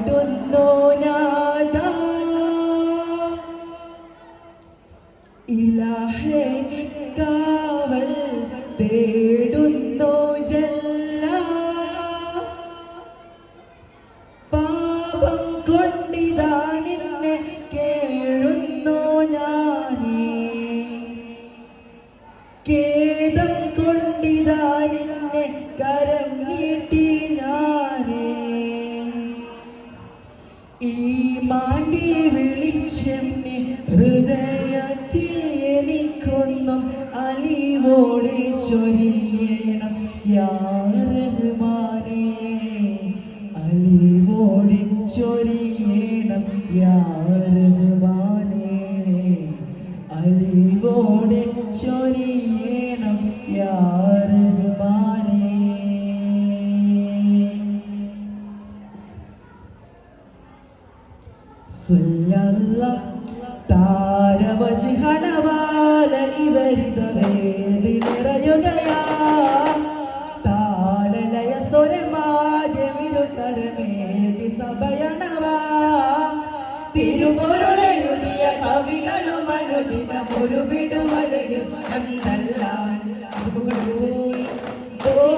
പാടുന്നു നാദാ എനിക്കൊന്നും അലിവോടെ ചൊരിയണം. യാറഹ്മാനേ കരമേതി സഭയണവാ തിരുപൊരുളെഴുതിയ കവികളും അനുദിനം ഒരു വിടുമഴകിൽ എന്നല്ല ഓ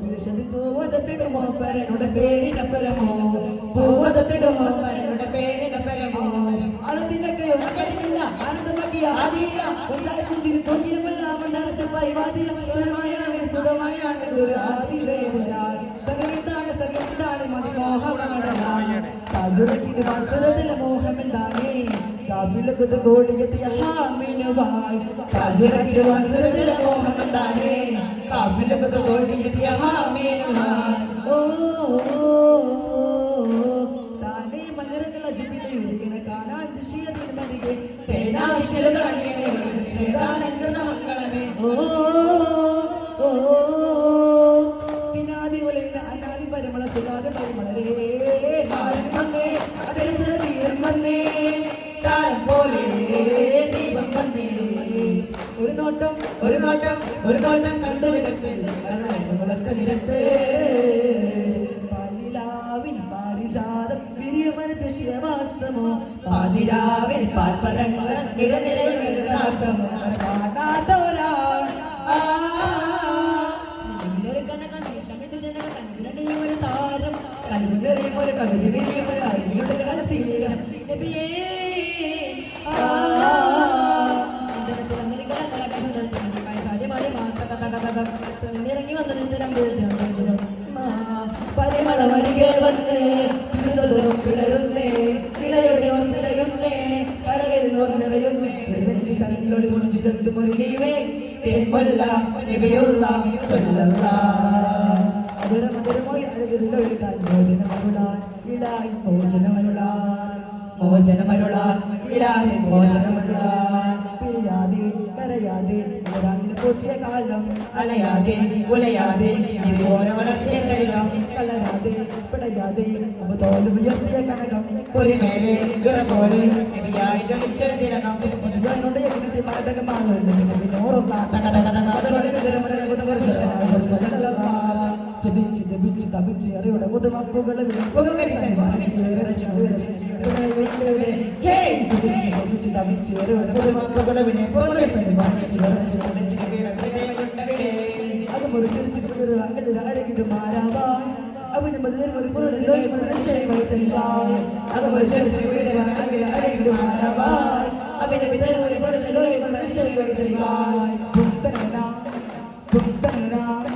പുരുഷന് പോവതത്തിടുമോ പരനുടെ പേരിനപ്പരമോ ആനന്ദമാക്കിയ ആദിയ ഒന്നായി തോന്നിയമെല്ലാം തോന്നിയമല്ല മന്ദാരച്ചപ്പായി വാതിരം സുഖമായാണ് സുഖമായാണ് ഒരു ആദിവേദനായി സകലിന്താണ് സകലിന്താണ് മതിമോഹമാടലാണ് താജുറക്കിന്റെ മത്സരത്തിലെ മോഹമെന്താണ് കാവിലകുത് കോടിയെത്തിയ ഹാമിനുവായി. താജുറക്കിന്റെ മത്സരത്തിലെ മോഹമെന്താണ് കാവിലകുത് കോടിയെത്തിയ ഹാമിനുവായി. ഓ താനേ മലരകൾ അജിപ്പിനെ ഓ ഓ അനാദി വന്നേ ഒരു നോട്ടം ഒരു നോട്ടം ഒരു നോട്ടം കണ്ടു ജഗത്തിൽ കണ്ണായ്മകളൊക്കെ നിരത്ത് കണ്ണിലണിയും പാൽപ്പടങ്ങൾ താരം. കൽവ് നിറയും ഒരു കവിത വിരിയും ഒരു അരിയുടെ നടത്തുന്നത് സാധ്യമായ ഇറങ്ങി വന്നത് പരിമള വരികെ വന്ന് തിരുസതുറും കരളിൽ നിറയുന്നേ നെഞ്ചി തന്നിലൊളി മുഞ്ചി തത്തും ഒരു ലീവേ തേൻകൊല്ല നബിയുള്ള സല്ലല്ലാ മധുര മധുരമൊഴി അഴകുതിലൊഴുകാൻ മോചനമരുളാൻ ഇലായി മോചനമരുളാൻ മോചനമരുളാൻ ഇലായി മോചനമരുളാൻ. പിരിയാതെ കരയാതെ ഇവരാങ്ങിനെ പോറ്റിയ കാലം അലയാതെ ഉലയാതെ ഇതുപോലെ വളർത്തിയ ശരീരം കലരാതെ പിടയാതെ അവതോലും ഉയർത്തിയ കനകം ഒരു മേലെ പോലെ നബിയായി പുതിയ യജ്ഞത്തിൽ പിന്നെ കഥ കഥ തക ദപിച്ച് തപിച്ച് തെളിവാൻ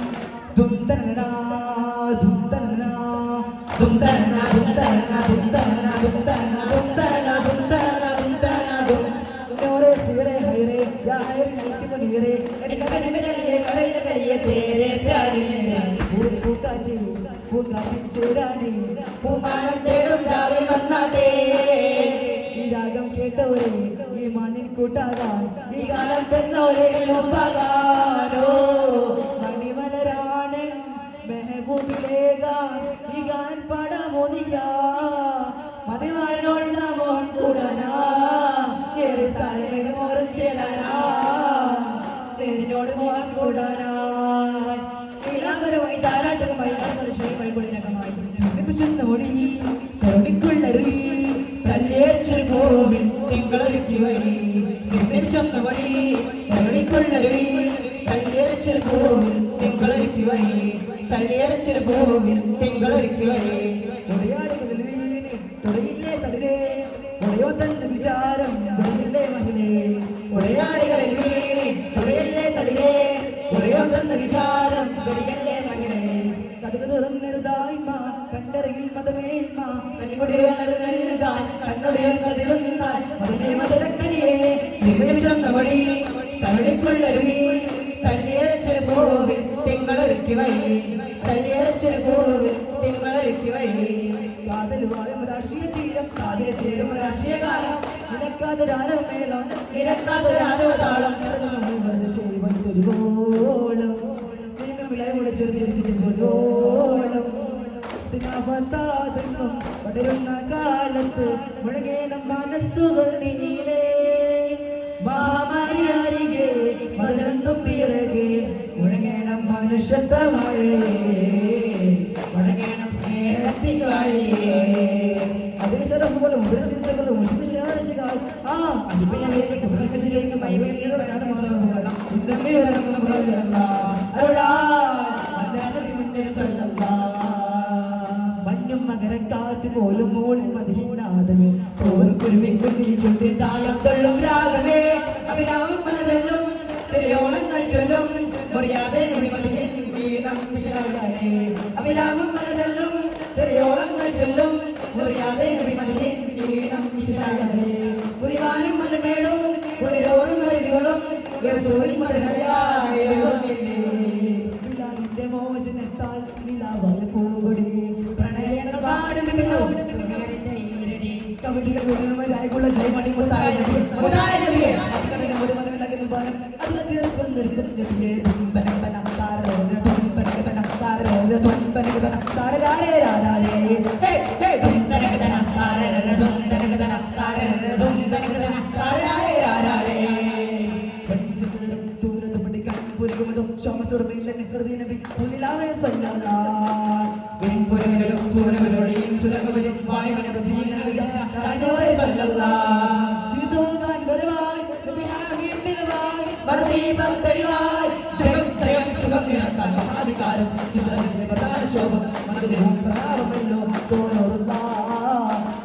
ദുംതനന രാഗം കേട്ടവരെ ഈ മണ്ണിൻ കൂട്ടാകാൻ ഈ കാലം തന്നവരെ ഒപ്പാകാനോ മെഹബൂബിലേകാൻ ഈ ഗാൻ പാടാമോദിയ മതിമാരനോട് മോഹൻ കൂടാനാ ഏറെ സ്ഥലമേകമോറും ചേരാനാ തേരിനോട് മോഹൻ കൂടാനാ നീലാംബരമായി താരാട്ടകമായി മറുപരിചയമായി പൊളിനകമായി ചെന്ന മൊഴി കരുണിക്കുള്ളറി കല്ലേച്ചൊരു കോവിൽ തിങ്കളൊരുക്കി വഴി. ചെന്ന മൊഴി കരുണിക്കുള്ളറി കല്ലേച്ചൊരു കോവിൽ തിങ്കളൊരുക്കി വഴി കല്ലേച്ചൊരു കോവിൽ തിങ്കളൊരുക്കി വഴി ഉടയാടുകളിൽ വീണ് തുടയില്ലേ ഉടയോ തന്നെ വിചാരം ഉടയില്ലേ മഹിളേ? ഉടയാടുകളിൽ വീണ് തുടയല്ലേ തടിരേ ഉടയോ തന്ന വിചാരം ഉടയല്ലേ മഹിളേ? കഥക തുറന്നൊരുതായ്മ കണ്ടറിയിൽ മതമേൽമ കനിമുടെ നൽകാൻ കണ്ണുടെ കതിരുന്നാൽ മതിനെ മധുരക്കരിയെ തികഞ്ഞ വഴി കരുണിക്കുള്ളരുവി തല്ലിയരച്ചൊരു പോവിൽ തിങ്കളൊരുക്കി വഴി തല്ലിയരച്ചൊരു പോവിൽ തിങ്കളൊരുക്കി വഴി രാഷ്ട്രീയ തീരം കാതിൽ ചേരും രാഷ്ട്രീയ കാലം നിനക്കാതൊരാരോ മേളം നിനക്കാതൊരാരോ താളം. കരുതുന്നു ശൈവൻ തരുവോളം. നിങ്ങൾ വിളയോടെ ചെറു ചെറിച്ചോളം അവസാദെന്നും പടരുന്ന കാലത്ത് മുഴങ്ങേണം മനസ്സുകൾ നീലേ. മാമരിയരികെ അരികെ പിറകെ മുഴങ്ങേണം മനുഷ്യത്വമഴേ മുഴങ്ങേണം സ്നേഹത്തിൻ വഴിയേ അതിന് ശരം പോലെ മുദ്രശീർഷകൾ മുഷികാൽ ആ അതിപ്പോ ഞാൻ വേറെ സുഖിച്ചു മൈവേലിയുടെ വേറെ ഇന്നത്തെ വരാൻ പറയല്ല അരുളാ അന്നേരം മുന്നൊരു സല്ലല്ലാ. മഞ്ഞും മകരക്കാറ്റ് പോലും മോളിൽ മതിഹിനാദമേ കോർക്കുരുവി കുന്നി ചുണ്ടി താളം തള്ളും രാഗമേ. അഭിരാമം മനതെല്ലും തിരയോളങ്ങൾ ചൊല്ലും. മുറിയാതെ മതിഹിൻ അഭിരാമം മനതെല്ലും തിരയോളങ്ങൾ ചൊല്ലും. മുറിയാതെ അഭിമതിയെ ഈണം വിശാലേ മുറിവാനും മലമേടും ഉയരോറും മരുവികളും ബിലാലിന്റെ മോചനത്താൽ നിലാവായ പൂങ്കൊടി പ്രണയങ്ങൾ പാടുമെന്നോ കവിതകൾ മുഴുവനായുള്ള ജയമണി മുതായ മുതായ അതിനെ തീർക്കും നിർക്കും താരര തും തനക തന താരരാരേ പ്രധാന ശോഭം മന്ദിരവും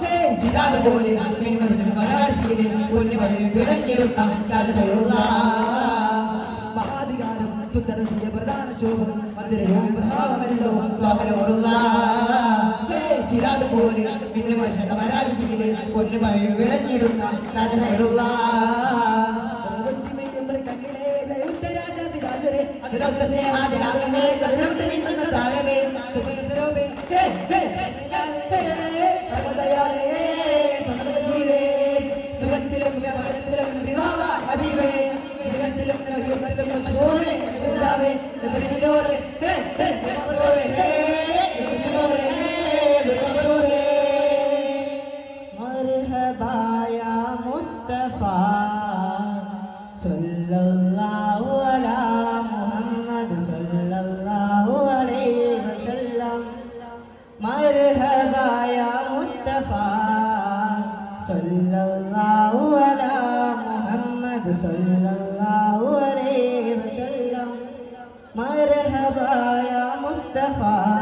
ഹേ ചിരാത പോലെ മേമർജന പരാശീലെ പൊന്നുവരെ വിളഞ്ഞെടുത്ത രാജഭയുള്ള മഹാധികാരം സുന്ദരസിയ പ്രധാന ശോഭം മന്ദിരവും പ്രഭാവമല്ലോ പവനോടുള്ള ചിരാത് പോലെ പിന്നെ മത്സര പരാശീലെ പൊന്നുമഴ വിളഞ്ഞെടുത്ത രാജഭയുള്ള அதிரப்த சேஹாதி ராகமே கதிரப்த மின்னந்த தாகமே சுபக சிரோபே தே தே தே பரமதயாலே பரமத ஜீவே சுகத்திலும் பகத்திலும் விவாவா ஹபீபே சுகத்திலும் நகியத்திலும் சோரே பிதாவே நபரிடோரே தே தே நபரோரே صلى الله عليه وسلم. مرحبا يا مصطفى.